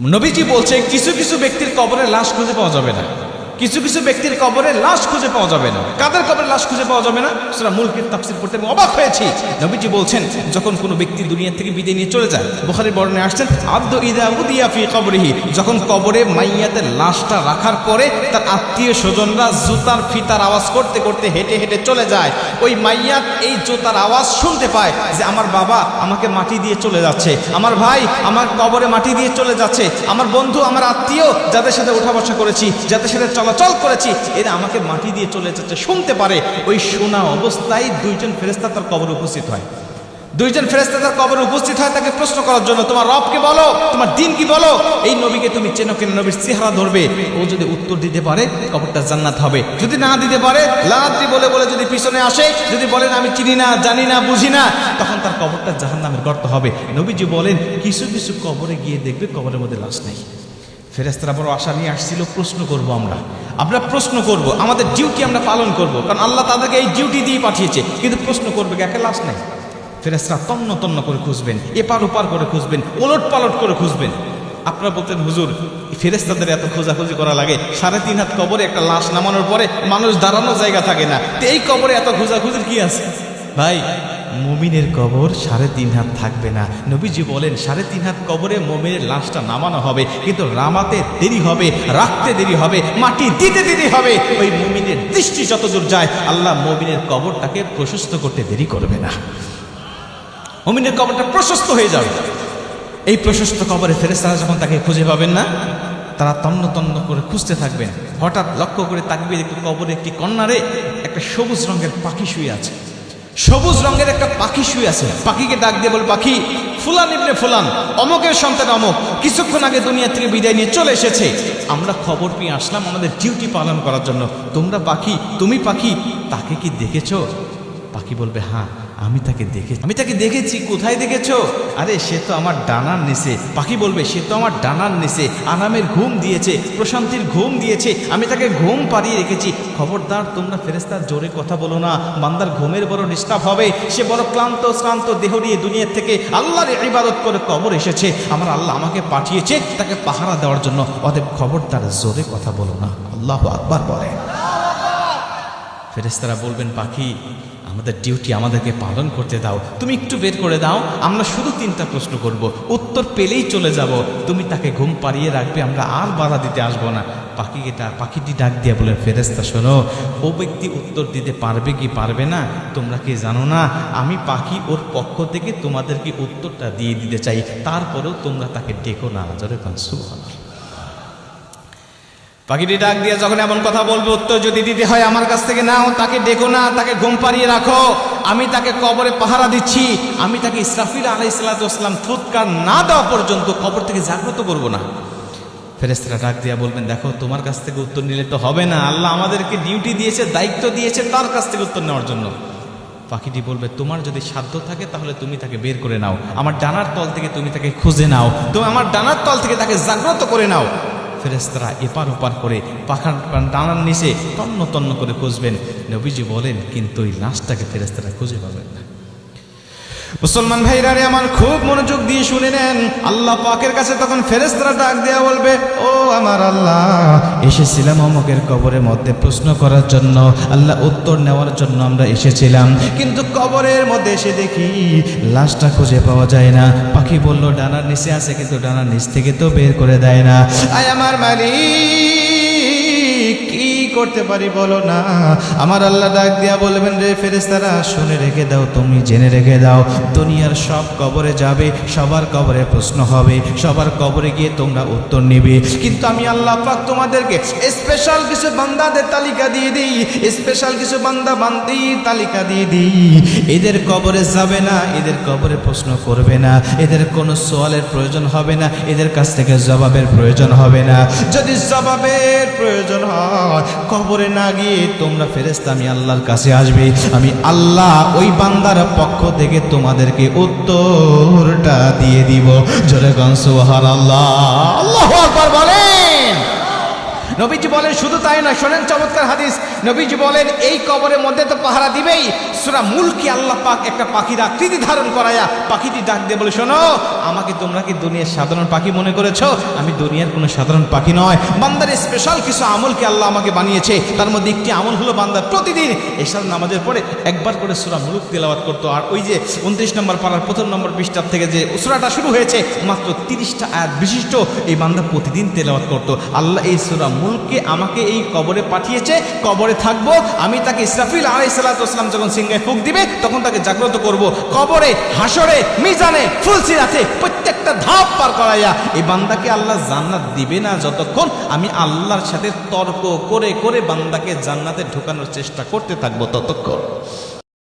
নবীজি বলছে কিছু কিছু ব্যক্তির কবরে লাশ খুঁজে পাওয়া যাবে না। কিছু কিছু ব্যক্তির কবরে লাশ খুঁজে পাওয়া যাবে না। কাদের কবরে লাশ খুঁজে পাওয়া যাবে না? সেটা মুলকির তাফসির করতে আমি অবাক হয়েছি। নবীজি বলছেন, যখন কোনো ব্যক্তি দুনিয়া থেকে বিদায় নিয়ে চলে যায় বুখারী বর্ণে আসছেন, আব্দ ইদা উদিয়া ফি কবরিহি। যখন কবরে মাইয়াতের লাশটা রাখার পরে তার আত্মীয় স্বজনরা জুতার ফিতার আওয়াজ করতে করতে হেঁটে হেঁটে চলে যায়। ওই মাইয়াত এই জুতার আওয়াজ শুনতে পায় যে, আমার বাবা আমাকে মাটি দিয়ে চলে যাচ্ছে। আমার ভাই আমার কবরে মাটি দিয়ে চলে যাচ্ছে। আমার বন্ধু, আমার আত্মীয়, যাদের সাথে উঠা বসা করেছি, যাদের সাথে চলাচল করেছি। এরা আমাকে মাটি দিয়ে চলে যাচ্ছে। শুনতে পারে, ওই শোনা অবস্থায় দুইজন ফেরেস্তা তার কবরে উপস্থিত হয়। দুইজন ফেরেস্তা তার কবরে উপস্থিত হয় তাকে প্রশ্ন করার জন্য, তোমার রবকে বলো, তোমার দিন কি বলো, এই নবীকে তুমি চেনো কেন? নবীর চেহারা ধরবে। ও যদি উত্তর দিতে পারে, কবরটা জান্নাত হবে। যদি না দিতে পারে লাদ্রি বলে বলে যদি পিছনে আসে, যদি বলেন আমি চিনি না, জানি না, বুঝি না, তখন তার কবরটা জাহান নামের গর্ত হবে। নবীজি বলেন, কিছু কিছু কবরে গিয়ে দেখবে, কবরের মধ্যে লাশ নেই। ফেরেস্তারা বড় আশা নিয়ে আসছিল, প্রশ্ন করব আমরা। আমরা প্রশ্ন করব, আমাদের ডিউটি আমরা পালন করব, কারণ আল্লাহ তাদেরকে এই ডিউটি দিয়ে পাঠিয়েছে, কিন্তু প্রশ্ন করবে একে লাশ নেই। ফেরেস্তারা তন্ন তন্ন করে খুঁজবেন, এপার ওপার করে খুঁজবেন, ওলট পালট করে খুঁজবেন। আপনারা বলতেন, হুজুর ফেরেস্তাদের এত খোঁজাখুঁজি করা লাগে। সাড়ে তিন হাত কবরে একটা লাশ নামানোর পরে মানুষ দাঁড়ানোর জায়গা থাকে না। তো এই কবরে এত খোঁজাখুঁজির কি আছে? ভাই মুমিনের কবর সাড়ে তিন হাত থাকবে না। নবীজি বলেন, সাড়ে তিন হাত কবরে মুমিনের লাশটা নামানো হবে, কিন্তু রামাতে দেরি হবে, রাখতে দেরি হবে, মাটি দিতে দেরি হবে। ওই মুমিনের দৃষ্টি যতদূর যায়, আল্লাহ মুমিনের কবরটাকে প্রশস্ত করতে দেরি করবে না। মুমিনের কবরটা প্রশস্ত হয়ে যাবে। এই প্রশস্ত কবরে ফেরেস্তারা যখন তাকে খুঁজে পাবেন না, তারা তন্ন তন্ন করে খুঁজতে থাকবেন। হঠাৎ লক্ষ্য করে তাকবে একটি কবরে একটি কন্যারে একটা সবুজ রঙের পাখি শুয়ে আছে। সবুজ রঙের একটা পাখি শুয়ে আছে। পাখিকে ডাক দিয়ে বল, পাখি, ফুলান ইবনে ফুলান, অমকের সন্তান অমক। কিছুক্ষণ আগে দুনিয়া থেকে বিদায় নিয়ে চলে এসেছে। আমরা খবর পেয়ে আসলাম আমাদের ডিউটি পালন করার জন্য। তোমরা পাখি, তুমি পাখি, তাকে কি দেখেছ? পাখি বলবে হ্যাঁ আমি তাকে দেখে আমি তাকে দেখেছি, কোথায় দেখেছ? আরে, সে তো আমার ডানার নিচে। পাখি বলবে, সে তো আমার ডানার নিচে। আরামের ঘুম দিয়েছে, প্রশান্তির ঘুম দিয়েছে। আমি তাকে ঘুম পাড়িয়ে রেখেছি। খবরদার, তোমরা ফেরেস্তার জোরে কথা বলো না। বান্দার ঘুমের বড় ডিস্টার্ব হবে। সে বড় ক্লান্ত, শ্রান্ত দেহ নিয়ে দুনিয়ার থেকে আল্লাহর ইবাদত করে কবর এসেছে। আমার আল্লাহ আমাকে পাঠিয়েছে তাকে পাহারা দেওয়ার জন্য। অতএব খবরদার, জোরে কথা বলো না। আল্লাহ আকবার বলে। ফেরেস্তারা বলবেন, পাখি আমাদের ডিউটি আমাদেরকে পালন করতে দাও। তুমি একটু বের করে দাও, আমরা শুধু তিনটা প্রশ্ন করব। উত্তর পেলেই চলে যাব। তুমি তাকে ঘুম পাড়িয়ে রাখবে, আমরা আর বাধা দিতে আসব না। পাখিকে ডাক পাখিটি ডাক দিয়ে বলে ফেরেস্তা শোনো, ও ব্যক্তি উত্তর দিতে পারবে কি পারবে না? তোমরা কি জানো না, আমি পাখি ওর পক্ষ থেকে তোমাদেরকে উত্তরটা দিয়ে দিতে চাই। তারপরেও তোমরা তাকে ডেকো না জোরে কান। পাখিটি ডাক দিয়ে যখন এমন কথা বলবে, উত্তর যদি দিতে হয়, আমার কাছ থেকে নাও, তাকে ডেকো না, তাকে ঘুম পাড়িয়ে রাখো। আমি তাকে কবরে পাহারা দিচ্ছি। আমি তাকে ইসরাফিল আলাই সাল্লাহাম ফুৎকার না দেওয়া পর্যন্ত কবর থেকে জাগ্রত করব না। ফেরেস্তারা ডাক দিয়া বলবেন, দেখো, তোমার কাছ থেকে উত্তর নিলে তো হবে না। আল্লাহ আমাদেরকে ডিউটি দিয়েছে, দায়িত্ব দিয়েছে তার কাছ থেকে উত্তর নেওয়ার জন্য। পাখিটি বলবে, তোমার যদি সাধ্য থাকে, তাহলে তুমি তাকে বের করে নাও। আমার ডানার তল থেকে তুমি তাকে খুঁজে নাও। তুমি আমার ডানার তল থেকে তাকে জাগ্রত করে নাও। ফেরেস্তারা এপার ওপার করে পাখার টানার নিচে তন্ন তন্ন করে খুঁজবেন। নবীজি বলেন, কিন্তু ওই লাশটাকে ফেরেস্তারা খুঁজে পাবেন না। মুসলমান ভাইরা রে, আমার খুব মনোযোগ দিয়ে শুনে নেন। আল্লাহ পাকের কাছে তখন ফেরেস্তারা ডাক দেয়া বলবে, ও আমার আল্লাহ, এসেছিলাম অমকের কবরের মধ্যে প্রশ্ন করার জন্য। আল্লাহ উত্তর নেওয়ার জন্য আমরা এসেছিলাম। কিন্তু কবরের মধ্যে এসে দেখি, লাশটা খুঁজে পাওয়া যায় না। পাখি বলল, ডানার নিচে আছে, কিন্তু ডানার নিচ থেকে তো বের করে দেয় না। আয় আমার মালিক করতে পারি বলো না। আমার আল্লাহ ডাক দিয়া বলবেন, রে ফেরেস্তারা শুনে রেখে দাও, তুমি জেনে রেখে দাও। দুনিয়ার সব কবরে যাবে, সবার কবরে প্রশ্ন হবে, সবার কবরে গিয়ে তোমরা উত্তর নেবে। কিন্তু আমি আল্লাহ পাক তোমাদেরকে স্পেশাল কিছু বান্দাদের তালিকা দিয়ে দিই স্পেশাল কিছু বান্দা বান্দি তালিকা দিয়ে দিই। এদের কবরে যাবে না, এদের কবরে প্রশ্ন করবে না, এদের কোনো সোয়ালের প্রয়োজন হবে না, এদের কাছ থেকে জবাবের প্রয়োজন হবে না। যদি জবাবের প্রয়োজন হয় কবরে না গিয়ে তোমরা ফেরেস্তা আমি আল্লাহর কাছে আসবে। আমি আল্লাহ ওই বান্দার পক্ষ থেকে তোমাদেরকে উত্তরটা দিয়ে দিব। জোরে গন সোহার আল্লাহ আল্লাহ বলেন। নবীজি বলেন, শুধু তাই নয়, শোনেন চমৎকার হাদিস। নবীজি বলেন, এই কবরের মধ্যে তো পাহারা দিবেই। সুরা মুলকি আল্লাহ পাক একটা পাখির আকৃতি ধারণ করায়া পাখিটি ডাক দিয়ে বলে, শোনো, আমাকে তোমরা কি দুনিয়ার সাধারণ পাখি মনে করেছ? আমি দুনিয়ার কোনো সাধারণ পাখি নয়। বান্দার স্পেশাল কিছু আমলকে আল্লাহ আমাকে বানিয়েছে। তার মধ্যে একটি আমল হলো বান্দার প্রতিদিন এসব নামাজের পরে একবার করে সুরা মুলুক তেলাওয়াত করতো। আর ওই যে উনত্রিশ নম্বর পাড়ার প্রথম নম্বর পৃষ্ঠার থেকে যে সুরাটা শুরু হয়েছে, মাত্র তিরিশটা আয়াত বিশিষ্ট এই বান্দা প্রতিদিন তেলাওয়াত করতো। আল্লাহ এই সুরা মুলকে আমাকে এই কবরে পাঠিয়েছে, কবরে থাকব, আমি তাকে ইসরাফিল আলাই সাল্লাহাম যখন সিংহায় ফুক দিবে, তখন তাকে জাগ্রত করব। কবরে হাসরে মিজানে, ফুলসিরাতে প্রত্যেকটা ধাপ পার করাইয়া, এই বান্দাকে আল্লাহ জান্নাত দিবে না যতক্ষণ আমি আল্লাহর সাথে তর্ক করে করে বান্দাকে জান্নাতে ঢোকানোর চেষ্টা করতে থাকব ততক্ষণ।